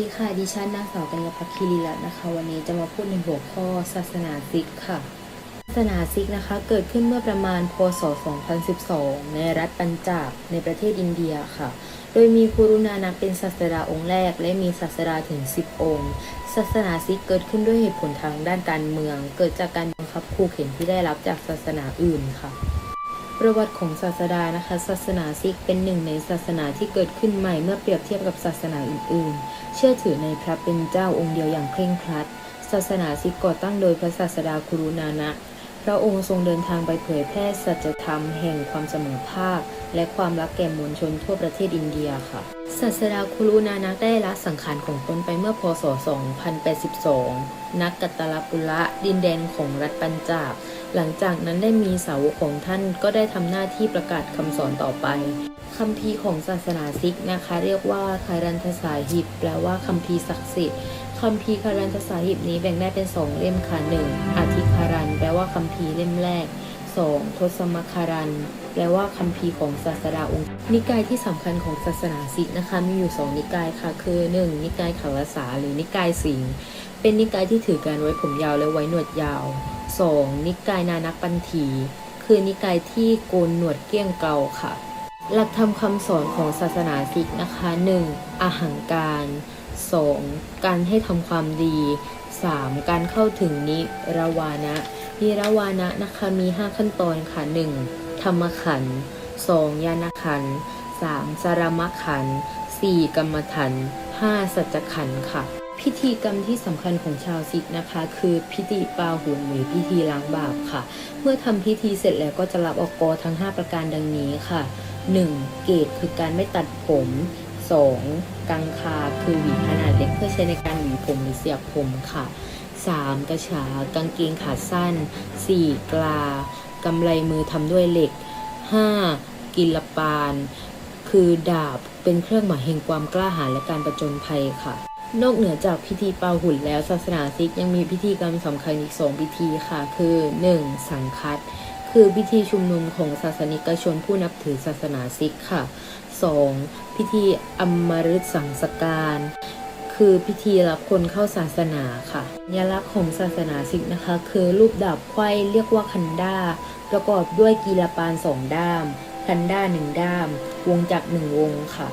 ดีค่ะ ดิฉันนางสาวกัญญาภักคีรีรัตน์นะคะ วันนี้จะมาพูดในหัวข้อศาสนาซิกค่ะ ศาสนาซิกนะคะ เกิดขึ้นเมื่อประมาณพศ 2012 ในรัฐปัญจาบในประเทศอินเดียค่ะ โดยมีคุรุนานักเป็นศาสดาองค์แรก และมีศาสดาถึง 10 องค์ ศาสนาซิกเกิดขึ้นด้วยเหตุผลทางด้านการเมือง เกิดจากการบังคับขู่เข็นที่ได้รับจากศาสนาอื่นค่ะ ประวัติของศาสดานะคะ ศาสนาซิกเป็นหนึ่งในศาสนาที่เกิดขึ้นใหม่เมื่อเปรียบเทียบกับศาสนาอื่นๆ เชื่อถือในพระเป็นเจ้าองค์เดียวอย่างเคร่งครัด ศาสนาซิกก่อตั้งโดยพระศาสดาคุรุนานะ พระองค์ทรงเดินทางไปเผยแพร่สัจธรรมแห่งความเสมอภาค และความรักแก่มวลชนทั่วประเทศอินเดียค่ะ ศาสดาคุรุนานักได้ละสังขารของตนไปเมื่อพศ 2082 นักกัตตลปุระดินแดนของรัฐปัญจาบ หลังจากนั้นได้มีสาวกของท่านก็ได้ทำหน้าที่ประกาศคำสอนต่อไปคัมภีของศาสนาซิกนะคะ เรียกว่าคารันทสาหิบแปลว่าคัมภีศักดิ์สิทธิ์คัมภีคารันทสาหิบนี้แบ่งได้เป็นสองเล่มค่ะหนึ่งอธิคารัน แปลว่าคัมภีเล่มแรกสองทศมคารัน แปลว่าคัมภีร์ของศาสดาองค์ นิกายที่สำคัญของศาสนาซิกนะคะ มีอยู่สองนิกายค่ะ คือหนึ่งนิกายขัลสาหรือนิกายสิงเป็นนิกายที่ถือการไว้ผมยาวและไว้หนวดยาว 2. นิกายนานักปันธีคือนิกายที่โกนหนวดเกี้ยงเกลาค่ะ หลักธรรมคำสอนของศาสนาซิกนะคะ 1. อาหังการ 2. การให้ทำความดี 3. การเข้าถึงนิรวานะนิรวานะนะคะมี 5 ขั้นตอนค่ะ 1. ธรรมขันธ์ 2. ญาณขันธ์ 3. สารมขันธ์ 4. กรรมฐาน 5. สัจขันธ์ค่ะ พิธีกรรมที่สำคัญของชาวซิกนะคะ คือพิธีปาหุนหรือพิธีล้างบาปค่ะ เมื่อทำพิธีเสร็จแล้วก็จะรับออกกอทั้ง 5 ประการดังนี้ค่ะ 1. เกตคือการไม่ตัดผม 2. กังคาคือหวีขนาดเล็กเพื่อใช้ในการหวีผมหรือเสียบผมค่ะ 3. กระฉากางเกงขาสั้น 4. กลากำไรมือทำด้วยเหล็ก 5. กิลปาน คือดาบเป็นเครื่องหมายแห่งความกล้าหาญและการประจนภัยค่ะ นอกเหนือจากพิธีเป่าหุ่นแล้วศาสนาซิกยังมีพิธีกรรมสำคัญอีกสองพิธีค่ะ คือ 1. สังคัตคือพิธีชุมนุมของศาสนิกชนผู้นับถือศาสนาซิกค่ะ 2. พิธีอมฤตสังสการ คือพิธีรับคนเข้าศาสนาค่ะสัญลักษณ์ของศาสนาซิกนะคะ คือรูปดาบไขว้เรียกว่าคันดาประกอบด้วยกีฬาปานสองด้าม คันด้าหนึ่งด้าม วงจักรหนึ่งวงค่ะ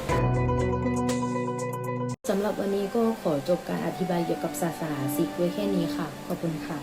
สำหรับวันนี้ก็ขอจบการอธิบายเกี่ยวกับศาสนาซิกไว้แค่นี้ค่ะ ขอบคุณค่ะ